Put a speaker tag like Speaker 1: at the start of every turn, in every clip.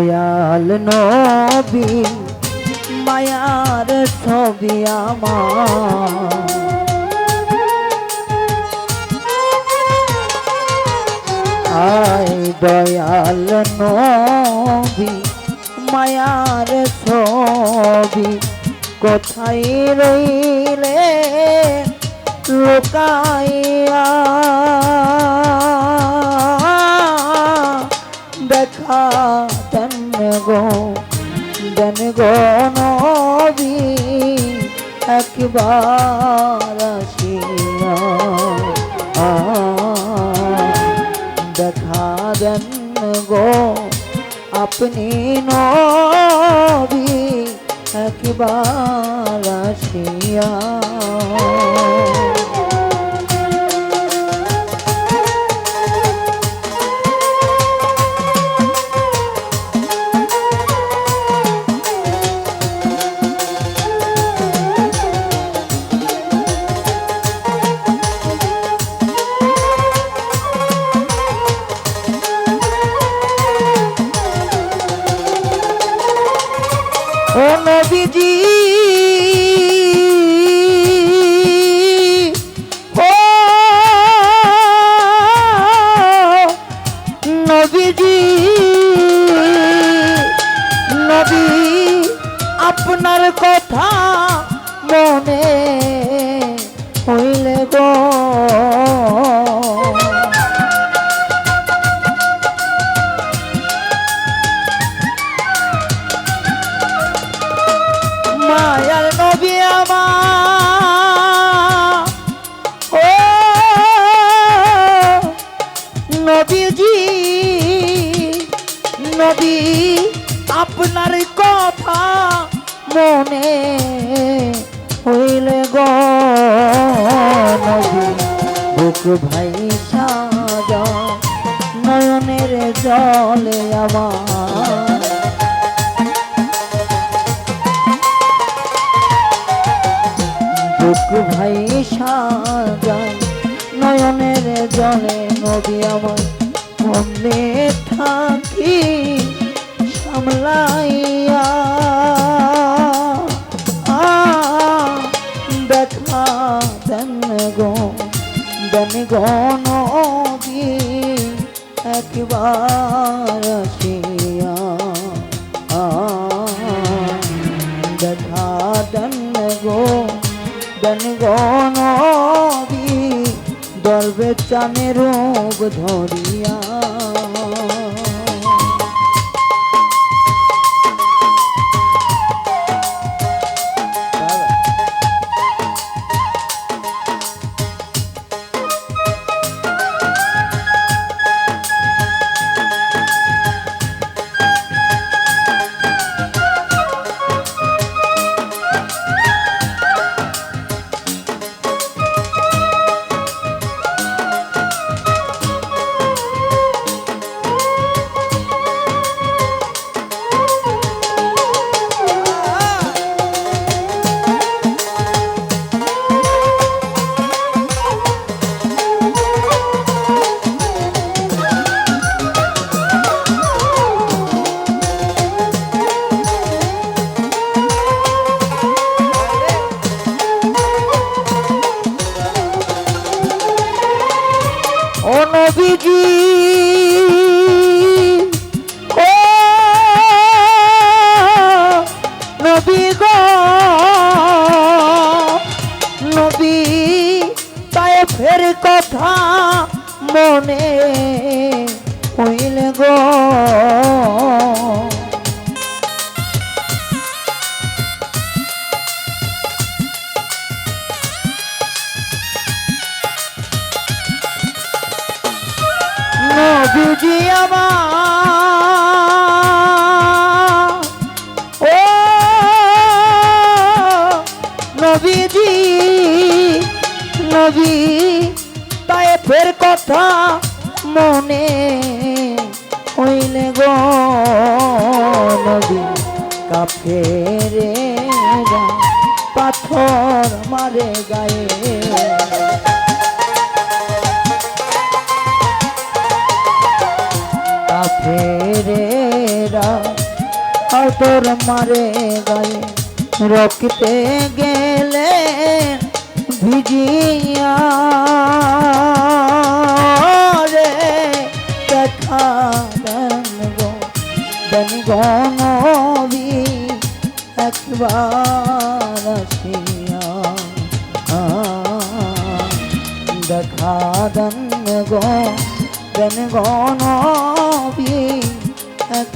Speaker 1: দয়াল নবী মায়ার ছবি আমার। আয় দয়াল নবী মায়ার ছবি কোথায় রইলে লোকাইয়া? দেখা গো দেন গো নবী একবার আসিয়া দেখা দেন গো আপনি নবী একবার আসিয়া ও নবীজি। নবীজি, নবী, আপনার কথা মনে হইলে গো নবী। বুক ভাই নয়নের জলে আমার বুক ভাই সাজায় নয়নের জলে নদী আমার মনে থাকি সামলাইয়া আ, দেখা দেন গো দেন গো নদী একবার আসিয়া আ, দেখা দেন গো দেন গো নবী দলবে চানের রূপ ধরিয়া নবীজি মনে হইলে গো নবী কাফে রে পাথর মারে গায়ে। কাফেরেরা আর তোর মারে গায়ে। রক্তে গেলে ভিজিয়া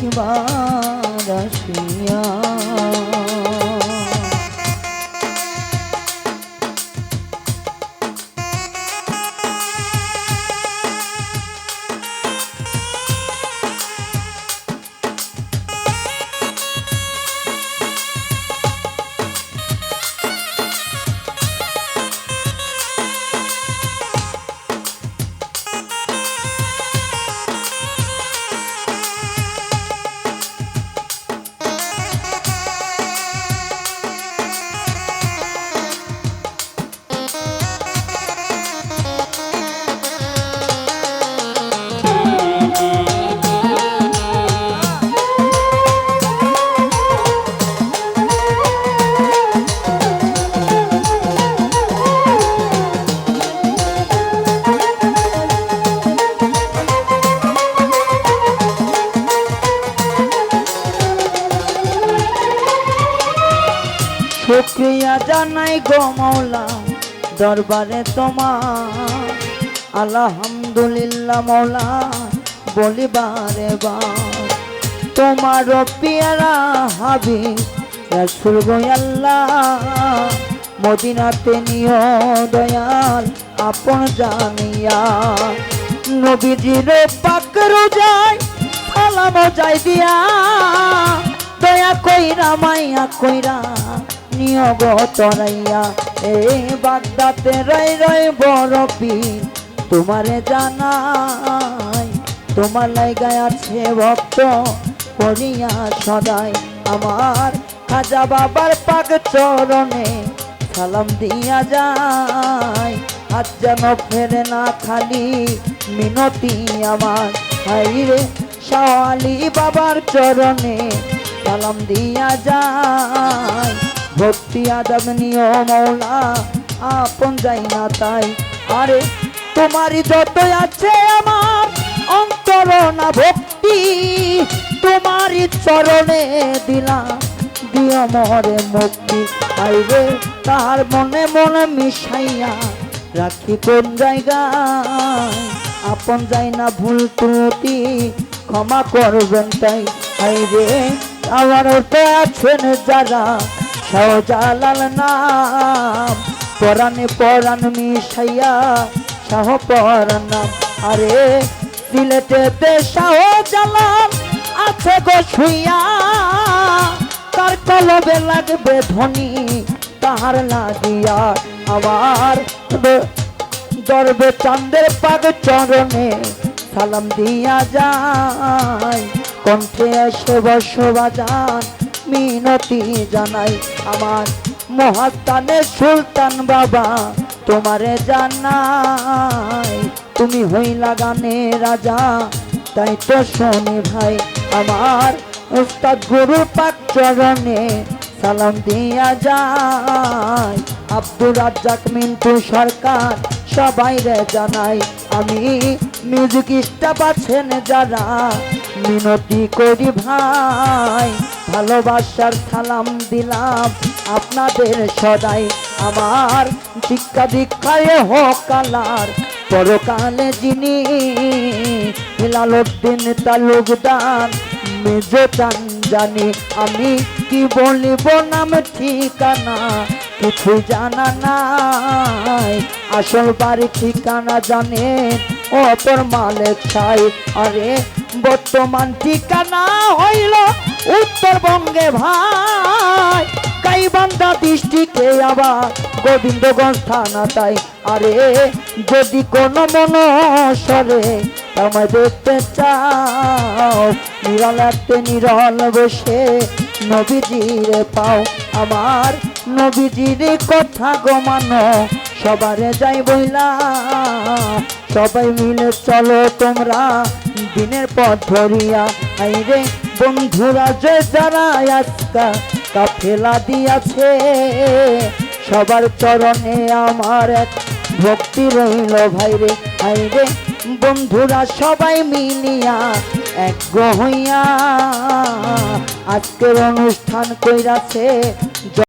Speaker 1: একবার শুক্রিয়া জানাই গো মৌলা দরবারে তোমার। আলহামদুলিল্লাহ মৌলা বলিবারে বার তোমার পিয়ারা হাবি রসুল গো আল্লাহ, মদিনাতে নিয় দয়াল, আপন জানিয়া। নবীজির পাক রোজায় সালাম যাই দিয়া, দয়া কইরা মাইয়া কইরা নিয়োগ তরাইয়া। এ বাগদাতে রই রই বড় পীর। তোমারে জানাই, তোমার লাইগায় আছে ভক্ত করিয়া সদাই। আমার খাজা বাবার পাক চরণে সালাম দিয়া যায় আজ যেন ফেরে না খালি মিনতি আমার। হাইরে শাওয়ালি বাবার চরণে সালাম দিয়া যায় ভক্তি আদব নিয় মৌলা, আপন যাই না তাই। আরে, তোমারই যত আছে আমার অন্তর না ভক্তি, তোমারই চরণে দিলাম দিও মরে মুক্তি। আইবে তার মনে মনে মিশাইয়া রাখি কোন জায়গায়? আপন যাই না ভুল ত্রুটি, ক্ষমা করবেন তাই। আইরে আমার আছেন যারা শাহজালাল নাম। পরাণে পরাণ মিশাইয়া শাহ পরাণ নাম। আরে সিলেটেতে শাহজালাল আছে গো শুইয়া। তার কলবে লাগবে ধনী তাহার লাগিয়া আমার দ- দরবে চান্দের পাগ চরণে সালাম দিয়া যায়। কণ্ঠে এসে বসবাজান মিনতি জানাই আমার মহাস্তানের সুলতান বাবা, তোমারে জানাই, তুমি হইলা গানে রাজা। তাই তো শোনে ভাই, আমার উস্তাদ গুরু পাক চরণে সালাম দিয়া যায়। আব্দুর রাজ্জাক মিন্টু সরকার সবাই রে জানাই, আমি মিউজিক স্টাফ আছেন যারা, মিনতি করি ভাই। ভালোবাসার সালাম দিলাম। আপনাদের সদাই আমার শিক্ষা দীক্ষায় হোক কালার পরকালে যিনি হিলালুদ্দিন তালুকদার মেজো চান জানি আমি কি বলিব নাম ঠিকানা কিছু জানা নাই। আসল বাড়ি ঠিকানা জানে অপর মালিক ছাই, আরে বর্তমান ঠিকানা হইল উত্তরবঙ্গে ভাই। গাইবান্ধা দৃষ্টিকে আবার গোবিন্দগঞ্জ থানা তাই। আরে, যদি কোনো মনসরে আমায় দেখতে চাও, নিরল একটা নিরল বসে নবীজিরে পাও। আমার নবীজির কথা গমানো সবারে যাই বইলা, সবাই মিলে চলো তোমরা দিনের পথ ধরিয়া। আই রে বন্ধুরা যে যারা আজকা কাফেলা দিয়াছে, সবার চরণে আমার এক ভক্তি রইল ভাই রে আই রে বন্ধুরা সবাই মিলিয়া এক হইয়া, আজকের অনুষ্ঠান কইরাছে